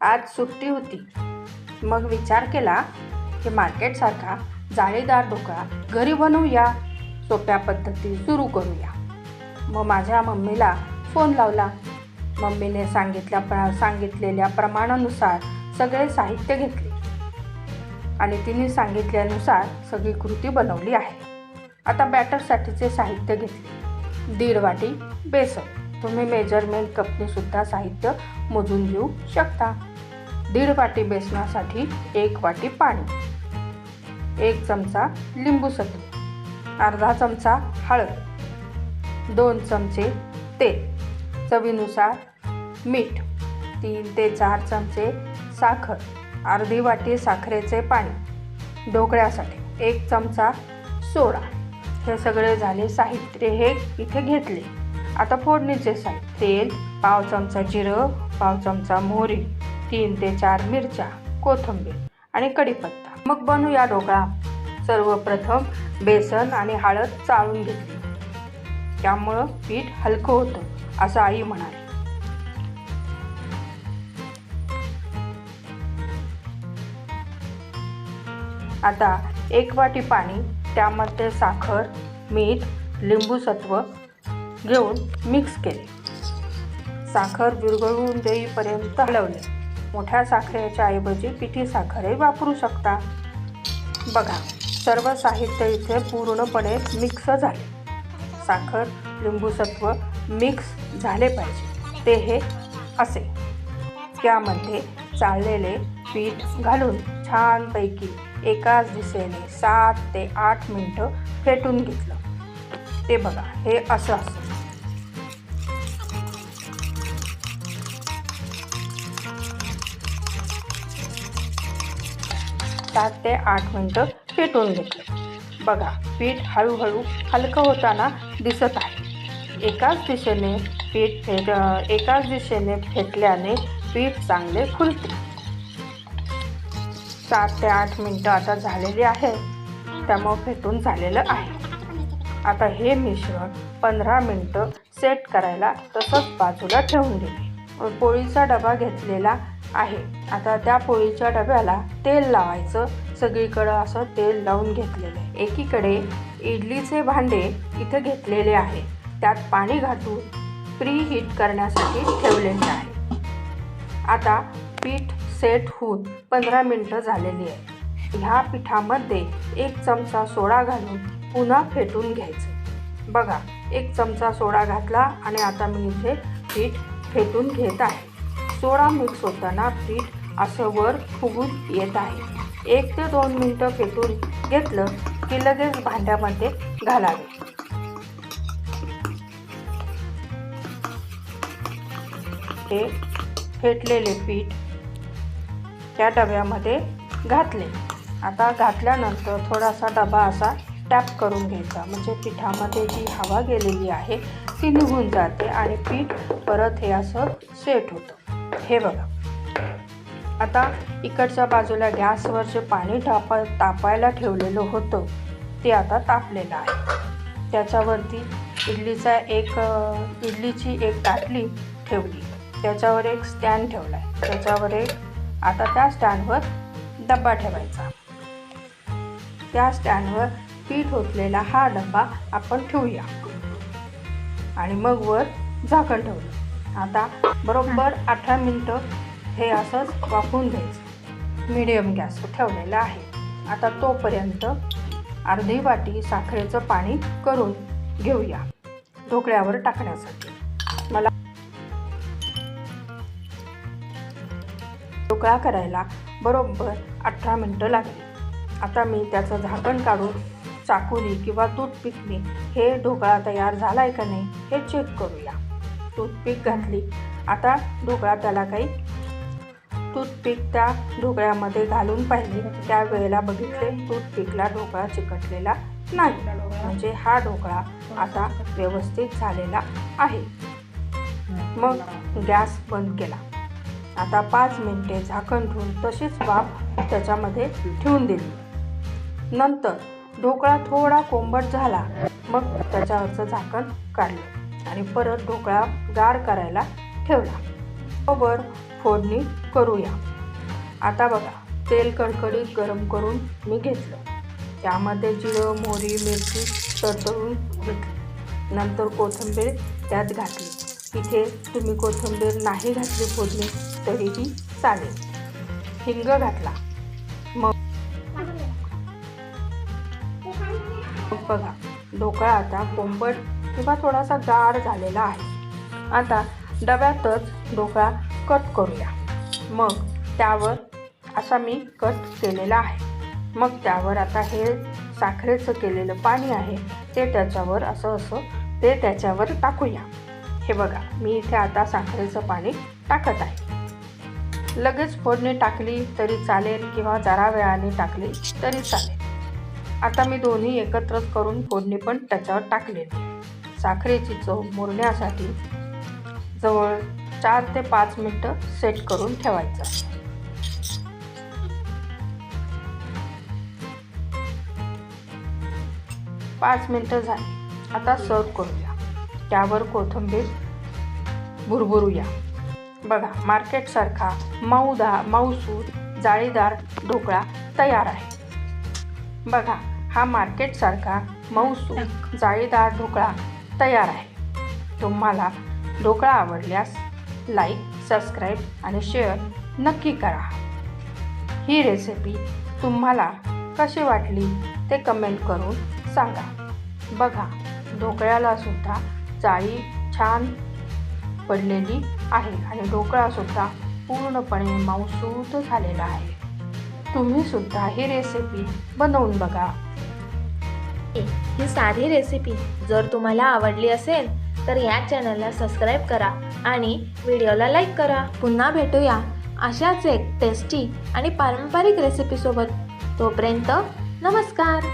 आज सुट्टी होती. मग विचार केला की मार्केटसारखा जाळीदार ढोकळा घरी बनवूया सोप्या पद्धती सुरू करूया. मग माझ्या मम्मीला फोन लावला. मम्मीने सांगितल्या प्र सांगितलेल्या प्रमाणानुसार सगळे साहित्य घेतले. आणि तिने सांगितल्यानुसार सगळी कृती बनवली आहे. आता बॅटरसाठीचे साहित्य घेतले. दीड वाटी बेसन. तुम्ही मेजरमेंट कपनेसुद्धा साहित्य मोजून घेऊ शकता. दीड वाटी बेसनासाठी एक वाटी पाणी एक चमचा लिंबू सत्व अर्धा चमचा हळद दोन चमचे तेल चवीनुसार मीठ तीन ते चार चमचे साखर अर्धी वाटी साखरेचे पाणी ढोकळ्यासाठी एक चमचा सोडा. हे सगळे झाले साहित्य हे इथे घेतले. आता फोडणीचे साहित्य तेल पाव चमचा जिरं पाव चमचा मोहरी तीन ते चार मिरच्या कोथिंबीर आणि कढीपत्ता. मग बनवूया ढोकळा सर्वप्रथम बेसन आणि हळद चाळून घेतली. त्यामुळं पीठ हलकं होतं असं आई म्हणाली. आता एक वाटी पाणी त्यामध्ये साखर मीठ लिंबू सत्व घेऊन मिक्स केले. साखर विरघळून देईपर्यंत हलवले. मोठ्या साखरेच्या ऐवजी पिठी साखरही वापरू शकता. बघा सर्व साहित्य इथे पूर्णपणे मिक्स झाले. साखर लिंबूसत्व मिक्स झाले पाहिजे. ते हे असे. त्यामध्ये चाळलेले पीठ घालून छानपैकी एकाच दिशेने सात ते आठ मिनटं फेटून घेतलं. ते बघा हे असं असं सात ते आठ मिनटं फेटून घेतलं. बघा पीठ हळूहळू हलकं होताना दिसत आहे. एकाच दिशेने पीठ फेट एकाच दिशेने फेटल्याने पीठ चांगले फुलते. सात ते आठ मिनटं आता झालेली आहे. त्यामुळं फेटून झालेलं आहे. आता हे मिश्रण पंधरा मिनटं सेट करायला तसंच बाजूला ठेवून दिले पोळीचा डबा घेतलेला आहे. आता त्या पोळीच्या डब्याला तेल लावायचं. सगळीकडं असं तेल लावून घेतलेलं आहे. एकीकडे इडलीचे भांडे इथं घेतलेले आहे. त्यात पाणी घालून प्री हीट करण्यासाठी ठेवलेले आहे. आता पीठ सेट होऊन पंधरा मिनटं झालेली आहे. ह्या पिठामध्ये एक चमचा सोडा घालून पुन्हा फेटून घ्यायचं. बघा एक चमचा सोडा घातला आणि आता मी इथे पीठ फेटून घेत आहे. सोडा मिक्स होताना पीठ असं वर फुगून येत आहे. एक ते दोन मिनटं फेटून घेतलं की लगेच भांड्यामध्ये घालावे. हे फेटलेले पीठ त्या डब्यामध्ये घातले. आता घातल्यानंतर थोडासा डबा असा टॅप करून घ्यायचा. म्हणजे पिठामध्ये जी हवा गेलेली आहे ती निघून जाते आणि पीठ परत हे असं सेट होतं. हे बघा. आता इकडच्या बाजूला गॅसवर जे पाणी टाप तापायला ठेवलेलं होतं ते आता तापलेलं आहे. त्याच्यावरती इडलीचा एक इडलीची एक ताटली ठेवली. त्याच्यावर एक स्टँड ठेवला आहे त्याच्यावर एक आता त्या स्टँडवर डब्बा ठेवायचा. त्या स्टँडवर पीठ ओतलेला हा डब्बा आपण ठेवूया. आणि मग वर झाकण ठेवलं. आता बरोबर अठरा मिनटं हे असंच वाफवून द्यायचं मिडियम गॅसवर ठेवलेलं आहे. आता तोपर्यंत अर्धी वाटी साखरेचं पाणी करून घेऊया. ढोकळ्यावर टाकण्यासाठी. मला ढोकळा करायला बरोबर अठरा मिनटं लागली. आता मी त्याचं झाकण काढून चाकुली किंवा टूथपिकनी हे ढोकळा तयार झाला आहे का नाही हे चेक करूया. टूथपिक घातली. आता ढोकळा त्याला काही टूथपिक त्या ढोकळ्यामध्ये घालून पाहिली त्यावेळेला बघितले टूथपिकला ढोकळा चिकटलेला नाही. म्हणजे हा ढोकळा आता व्यवस्थित झालेला आहे. मग गॅस बंद केला. आता पाच मिनिटे झाकण ठेवून तशीच वाफ त्याच्यामध्ये ठेवून दिली. नंतर ढोकळा थोडा कोंबट झाला. मग त्याच्यावरचं झाकण काढलं. आणि परत ढोकळा गार करायला ठेवला. बरोबर फोडणी करूया. आता बघा तेल कडकडीत गरम करून मी घेतलं. त्यामध्ये जिरं मोहरी मिरची तडतडून घेतली. नंतर कोथिंबीर त्यात घातली. इथे तुम्ही कोथिंबीर नाही घातली फोडणी तरीही चालेल. हिंग घातला. मग बघा ढोकळा आता कोंबट किंवा थोडासा गार झालेला आहे. आता डब्यातच ढोकळा कट करूया. मग त्यावर असा मी कट केलेला आहे. मग त्यावर आता हे साखरेचं केलेलं पाणी आहे ते त्याच्यावर असं असं ते त्याच्यावर टाकूया. हे बघा मी इथे आता साखरेचं पाणी टाकत आहे. लगेच फोडणी टाकली तरी चालेल किंवा जरा वेळाने टाकली तरी चालेल. आता मी दोन्ही एकत्रच करून फोडणी पण त्याच्यावर टाकलेली साखरेची चव मुरण्यासाठी जवळ चार ते पाच मिनटं सेट करून ठेवायचं. पाच मिनटं झाली. आता सर्व करूया. त्यावर कोथिंबीर भुरभुरूया. बघा मार्केटसारखा मऊदा मऊसूर जाळीदार ढोकळा तयार आहे. बघा हा मार्केटसारखा मऊसूर जाळीदार ढोकळा तयार आहे. तुम्हाला ढोकळा आवडल्यास लाईक सबस्क्राईब आणि शेअर नक्की करा. ही रेसिपी तुम्हाला कशी वाटली ते कमेंट करून सांगा. बघा ढोकळ्याला सुद्धा जाळी छान पडलेली आहे आणि ढोकळासुद्धा पूर्णपणे मऊसूत झालेला आहे. तुम्ही सुद्धा ही रेसिपी बनवून बघा. ही साधी रेसिपी जर तुम्हाला आवडली असेल तर या चॅनलला सबस्क्राईब करा आणि व्हिडिओला लाईक करा. पुन्हा भेटूया अशाच एक टेस्टी आणि पारंपरिक रेसिपीसोबत तोपर्यंत नमस्कार!